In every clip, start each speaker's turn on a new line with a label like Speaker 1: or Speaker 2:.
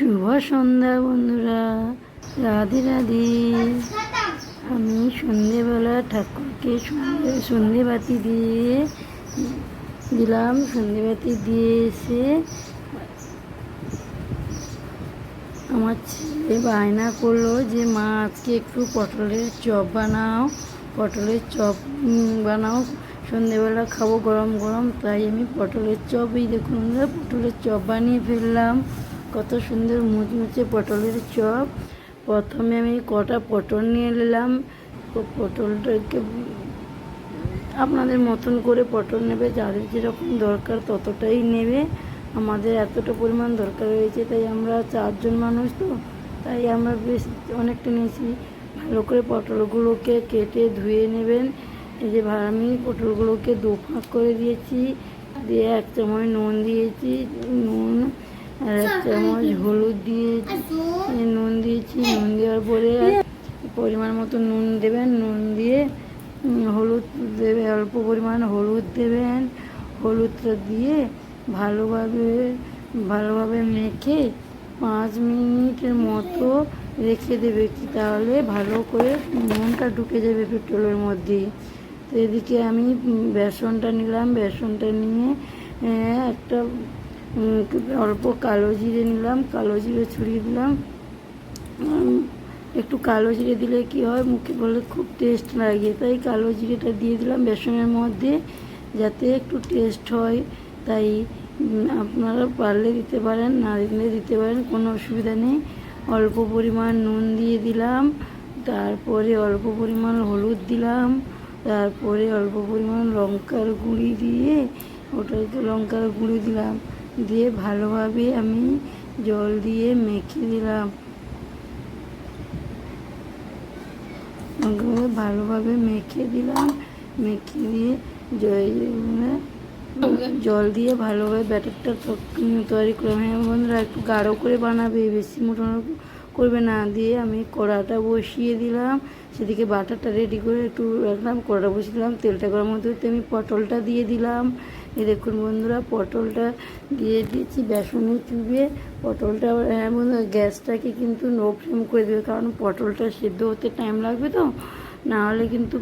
Speaker 1: শুভ সন্ধ্যা, বন্ধুরা। রাধে রাধে। আমি সন্ধেবেলা ঠাকুরকে সন্ধে সন্ধেবাতি দিয়ে দিলাম। সন্ধেবাতি দিয়ে এসে আমার ছেলে বায়না করল যে, মা, আজকে একটু পটলের চপ বানাও। পটলের চপ বানাও। সন্ধেবেলা খাব গরম গরম। তাই আমি পটলের চপ এই দেখুন পটলের চপ বানিয়ে ফেললাম। কত সুন্দর মুচমুচে পটলের চপ। প্রথমে আমি কটা পটল নিয়ে নিলাম। পটলটাকে আপনাদের মতন করে পটল নেবে, যাদের যেরকম দরকার ততটাই নেবে। আমাদের এতটা পরিমাণ দরকার হয়েছে, তাই আমরা চারজন মানুষ তো, তাই আমরা বেশ অনেকটা নিয়েছি। ভালো করে পটলগুলোকে কেটে ধুয়ে নেবেন। এই যে আমি পটলগুলোকে দু ফাঁক করে দিয়েছি। দিয়ে এক চামচ নুন দিয়েছি। নুন আর এক চামচ হলুদ দিয়েছি নুন দিয়েছি নুন দেওয়ার পরে পরিমাণ মতো নুন দেবেন নুন দিয়ে হলুদ দেবে অল্প পরিমাণ হলুদ দেবেন হলুদটা দিয়ে ভালোভাবে ভালোভাবে মেখে পাঁচ মিনিটের মতো রেখে দেবে কি তাহলে ভালো করে নুনটা ঢুকে যাবে পেট্রোলের মধ্যে। তো এদিকে আমি বেসনটা নিলাম বেসনটা নিয়ে একটা অল্প কালো জিরে নিলাম, কালো জিরে ছড়িয়ে দিলাম। একটু কালো জিরে দিলে কি হয়, মুখে বলে খুব টেস্ট লাগে। তাই কালো জিরেটা দিয়ে দিলাম বেসনের মধ্যে, যাতে একটু টেস্ট হয়। তাই আপনারা পারলে দিতে পারেন, না দিলে দিতে পারেন, কোনো অসুবিধা নেই। অল্প পরিমাণ নুন দিয়ে দিলাম, তারপরে অল্প পরিমাণ হলুদ দিলাম, তারপরে অল্প পরিমাণ লঙ্কার গুঁড়ি দিয়ে ওটাকে লঙ্কার গুঁড়ি দিলাম। দিয়ে ভালোভাবে আমি জল দিয়ে মেখে দিলাম। ভালোভাবে মেখে দিলাম। মেখে দিয়ে জয়- জল দিয়ে ভালোভাবে ব্যাটারটা তৈরি করে হ্যাঁ বন্ধুরা, একটু গাঢ় করে বানাবে, বেশি মোটা করবে না। দিয়ে আমি কড়াটা বসিয়ে দিলাম। সেদিকে বাটারটা রেডি করে একটু রাখলাম কড়াটা বসিয়ে দিলাম। তেলটা হতে হতে আমি পটলটা দিয়ে দিলাম। এই দেখুন বন্ধুরা, পটলটা দিয়ে দিয়েছি বেসনে চুবিয়ে। পটলটা হ্যাঁ বন্ধুরা, গ্যাসটাকে কিন্তু নো ফ্লেম করে দেবে, কারণ পটলটা সেদ্ধ হতে টাইম লাগবে তো। না হলে কিন্তু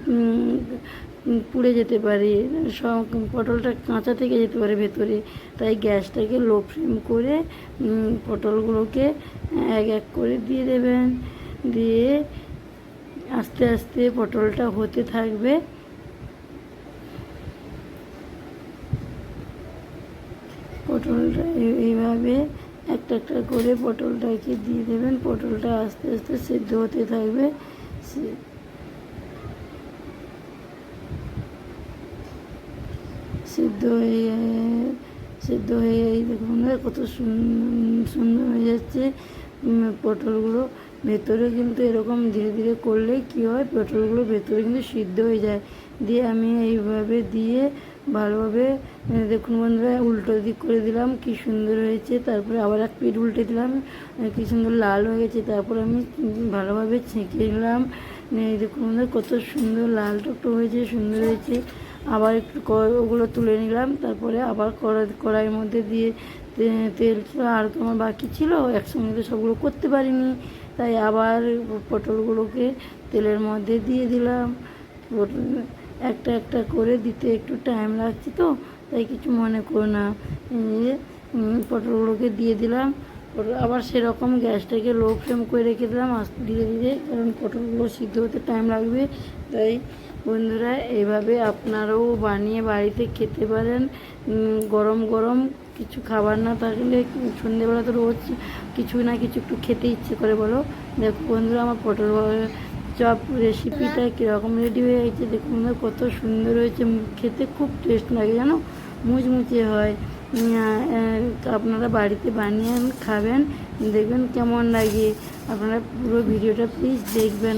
Speaker 1: পুড়ে যেতে পারে সব পটলটা কাঁচা থেকে যেতে পারে ভেতরে। তাই গ্যাসটাকে লো ফ্লেম করে পটলগুলোকে এক এক করে দিয়ে দেবেন। দিয়ে আস্তে আস্তে পটলটা হতে থাকবে। পটলটা এইভাবে একটা একটা করে পটলটাকে দিয়ে দেবেন। পটলটা আস্তে আস্তে সেদ্ধ হতে থাকবে। সিদ্ধ হয়ে সিদ্ধ হয়ে দেখুন, কত সুন- সুন্দর হয়ে যাচ্ছে পটলগুলো। ভেতরে কিন্তু এরকম ধীরে ধীরে করলে কি হয়? পটলগুলো ভেতরে কিন্তু সিদ্ধ হয়ে যায়। দিয়ে আমি এইভাবে দিয়ে ভালোভাবে দেখুন বন্ধুরা, উল্টো দিক করে দিলাম, কি সুন্দর হয়েছে। তারপরে আবার এক পিঠ উল্টে দিলাম কি সুন্দর লাল হয়ে গেছে। তারপর আমি ভালোভাবে ছেঁকে নিলাম। দেখুন বন্ধুরা, কত সুন্দর লাল টুকটো হয়েছে, সুন্দর হয়েছে। আবার একটু ওগুলো তুলে নিলাম। তারপরে আবার কড়াই, কড়াইয়ের মধ্যে দিয়ে তেল আর তোমার বাকি ছিল, একসঙ্গে তো সবগুলো করতে পারিনি। তাই আবার পটলগুলোকে তেলের মধ্যে দিয়ে দিলাম। পটল একটা একটা করে দিতে একটু টাইম লাগছে তো, তাই কিছু মনে করো না। পটলগুলোকে দিয়ে দিলাম। আবার সেরকম গ্যাসটাকে লো ফ্লেম করে রেখে দিলাম, আস্তে ধীরে ধীরে, কারণ পটলগুলো সিদ্ধ হতে টাইম লাগবে। তাই বন্ধুরা এইভাবে আপনারাও বানিয়ে বাড়িতে খেতে পারেন। গরম গরম কিছু খাবার না থাকলে সন্ধ্যেবেলা তো রোজ কিছু না, কিছু একটু খেতে ইচ্ছে করে বলো। দেখো বন্ধুরা, আমার পটল চপ রেসিপিটা কীরকম রেডি হয়ে গেছে। দেখুন কত সুন্দর হয়েছে। খেতে খুব টেস্ট লাগে, জানো? মুচমুচে হয়। আপনারা বাড়িতে বানিয়ে খাবেন। দেখবেন কেমন লাগে। আপনারা পুরো ভিডিওটা প্লিজ দেখবেন।